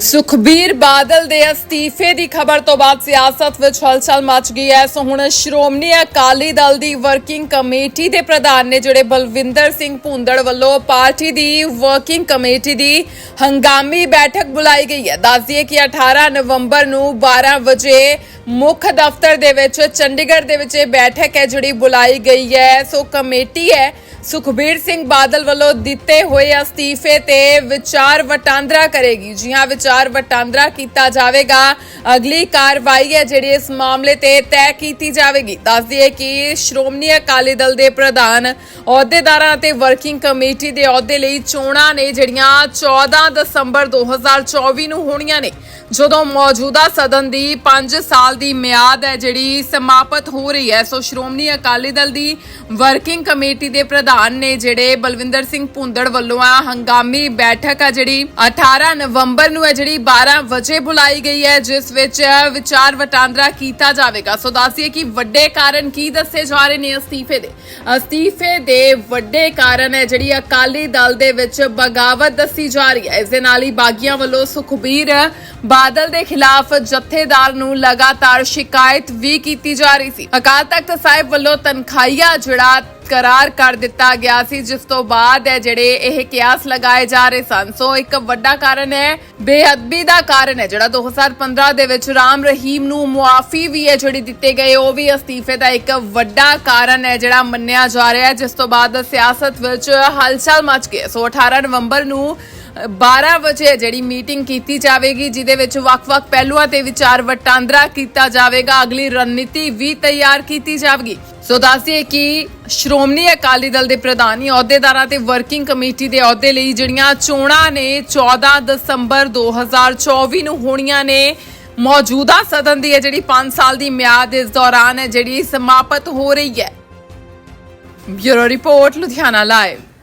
ਸੁਖਬੀਰ ਬਾਦਲ ਦੇ ਅਸਤੀਫੇ ਦੀ ਖਬਰ ਤੋਂ ਬਾਅਦ ਸਿਆਸਤ ਵਿੱਚ ਹਲਚਲ ਮਚ ਗਈ ਹੈ। ਸੋ ਹੁਣ ਸ਼੍ਰੋਮਣੀ ਅਕਾਲੀ ਦਲ ਦੀ ਵਰਕਿੰਗ ਕਮੇਟੀ ਦੇ ਪ੍ਰਧਾਨ ਨੇ ਜਿਹੜੇ ਬਲਵਿੰਦਰ ਸਿੰਘ ਭੁੰਦੜ ਵੱਲੋਂ ਪਾਰਟੀ ਦੀ ਵਰਕਿੰਗ ਕਮੇਟੀ ਦੀ ਹੰਗਾਮੀ ਬੈਠਕ ਬੁਲਾਈ ਗਈ ਹੈ। ਦੱਸ ਦਈਏ ਕਿ 18 ਨਵੰਬਰ ਨੂੰ 12 ਵਜੇ ਮੁੱਖ ਦਫ਼ਤਰ ਦੇ ਵਿੱਚ ਚੰਡੀਗੜ੍ਹ ਦੇ ਵਿੱਚ ਇਹ ਬੈਠਕ ਹੈ ਜਿਹੜੀ ਬੁਲਾਈ ਗਈ ਹੈ। ਸੋ ਕਮੇਟੀ ਹੈ ਸੁਖਬੀਰ ਸਿੰਘ ਬਾਦਲ ਵੱਲੋਂ ਦਿੱਤੇ ਹੋਏ ਅਸਤੀਫੇ ਤੇ ਵਿਚਾਰ ਵਟਾਂਦਰਾ ਕਰੇਗੀ। ਜੀ ਹਾਂ, ਵਿਚਾਰ ਵਟਾਂਦਰਾ ਕੀਤਾ ਜਾਵੇਗਾ। ਅਗਲੀ ਕਾਰਵਾਈ ਹੈ ਜਿਹੜੀ ਇਸ ਮਾਮਲੇ ਤੇ ਤੈਅ ਕੀਤੀ ਜਾਵੇਗੀ। ਦੱਸ ਦਈਏ ਕਿ ਸ਼੍ਰੋਮਣੀ ਅਕਾਲੀ ਦਲ ਦੇ ਪ੍ਰਧਾਨ, ਅਹੁਦੇਦਾਰਾਂ ਅਤੇ ਵਰਕਿੰਗ ਕਮੇਟੀ ਦੇ ਅਹੁਦੇ ਲਈ ਚੋਣਾਂ ਨੇ ਜਿਹੜੀਆਂ 14 ਦਸੰਬਰ 2024 ਨੂੰ ਹੋਣੀਆਂ ਨੇ, ਜਦੋਂ ਮੌਜੂਦਾ ਸਦਨ ਦੀ 5 ਸਾਲ ਦੀ ਮਿਆਦ ਹੈ ਜਿਹੜੀ ਸਮਾਪਤ ਹੋ ਰਹੀ ਹੈ। ਸੋ ਸ਼੍ਰੋਮਣੀ ਅਕਾਲੀ ਦਲ ਦੀ ਵਰਕਿੰਗ ਕਮੇਟੀ ਦੇ ਪ੍ਰਧਾਨ ਨੇ ਜਿਹੜੇ ਬਲਵਿੰਦਰ ਸਿੰਘ ਭੁੰਦੜ ਵੱਲੋਂ ਆ ਹੰਗਾਮੀ ਬੈਠਕ ਆ ਜਿਹੜੀ 18 ਨਵੰਬਰ ਨੂੰ ਹੈ, ਜਿਹੜੀ 12 ਵਜੇ ਬੁਲਾਈ ਗਈ ਹੈ, ਜਿਸ ਵਿੱਚ ਵਿਚਾਰ ਵਟਾਂਦਰਾ ਕੀਤਾ ਜਾਵੇਗਾ। ਸੋ ਦੱਸੀਏ ਕਿ ਵੱਡੇ ਕਾਰਨ ਕੀ ਦੱਸੇ ਜਾ ਰਹੇ ਨੇ ਅਸਤੀਫੇ ਦੇ? ਅਸਤੀਫੇ ਦੇ ਵੱਡੇ ਕਾਰਨ ਹੈ ਜਿਹੜੀ ਅਕਾਲੀ ਦਲ ਦੇ ਵਿੱਚ ਬਗਾਵਤ ਦੱਸੀ ਜਾ ਰਹੀ ਹੈ। ਇਸ ਦੇ ਨਾਲ ਹੀ ਬਾਗੀਆਂ ਵੱਲੋਂ ਸੁਖਬੀਰ ਬਾਦਲ ਦੇ ਖਿਲਾਫ ਜਥੇਦਾਰ ਨੂੰ ਲਗਾਤਾਰ ਸ਼ਿਕਾਇਤ ਵੀ ਕੀਤੀ ਜਾ ਰਹੀ ਸੀ। ਅਕਾਲ ਤਖਤ ਸਾਹਿਬ ਵੱਲੋਂ ਤਨਖਾਹੀਆ ਜਿਹੜਾ ਕਰਾਰ ਕਰ ਦਿੱਤਾ ਗਿਆ ਸੀ, ਜਿਸ ਤੋਂ ਬਾਅਦ ਹੈ ਜਿਹੜੇ ਇਹ ਕਿਆਸ ਲਗਾਏ ਜਾ ਰਹੇ ਸਨ। ਸੋ ਇੱਕ ਵੱਡਾ ਕਾਰਨ ਹੈ, ਬੇਅਦਬੀ ਦਾ ਕਾਰਨ ਹੈ, ਜਿਹੜਾ 2015 ਦੇ ਵਿੱਚ ਰਾਮ ਰਹੀਮ ਨੂੰ ਮੁਆਫੀ ਵੀ ਹੈ ਜਿਹੜੀ ਦਿੱਤੇ ਗਏ, ਉਹ ਵੀ ਅਸਤੀਫੇ ਦਾ ਇੱਕ ਵੱਡਾ ਕਾਰਨ ਹੈ, ਜਿਹੜਾ ਮੰਨਿਆ ਜਾ ਰਿਹਾ ਹੈ, ਜਿਸ ਤੋਂ ਬਾਅਦ ਸਿਆਸਤ ਵਿੱਚ ਹਲਚਲ ਮਚ ਗਈ ਸੋ 18 ਨਵੰਬਰ ਨੂੰ 12 ਵਜੇ ਜਿਹੜੀ ਮੀਟਿੰਗ ਕੀਤੀ ਜਾਵੇਗੀ, ਜਿਹਦੇ ਵਿੱਚ ਵੱਖ-ਵੱਖ ਪਹਿਲੂਆਂ ਤੇ ਵਿਚਾਰ ਵਟਾਂਦਰਾ ਕੀਤਾ ਜਾਵੇਗਾ। ਅਗਲੀ ਰਣਨੀਤੀ ਵੀ ਤਿਆਰ ਕੀਤੀ ਜਾਵੇਗੀ। ਸੋ ਦੱਸਦੀਏ ਕਿ ਸ਼੍ਰੋਮਣੀ ਅਕਾਲੀ ਦਲ ਦੇ ਪ੍ਰਧਾਨੀ ਅਹੁਦੇਦਾਰਾਂ ਤੇ ਵਰਕਿੰਗ ਕਮੇਟੀ ਦੇ ਅਹੁਦੇ ਲਈ ਜਿਹੜੀਆਂ ਚੋਣਾਂ ਨੇ 14 ਦਸੰਬਰ 2024 ਨੂੰ ਹੋਣੀਆਂ ਨੇ, ਮੌਜੂਦਾ ਸਦਨ ਦੀ ਹੈ ਜਿਹੜੀ 5 ਸਾਲ ਦੀ ਮਿਆਦ ਇਸ ਦੌਰਾਨ ਹੈ ਜਿਹੜੀ ਸਮਾਪਤ ਹੋ ਰਹੀ ਹੈ। Bureau report, Ludhiana live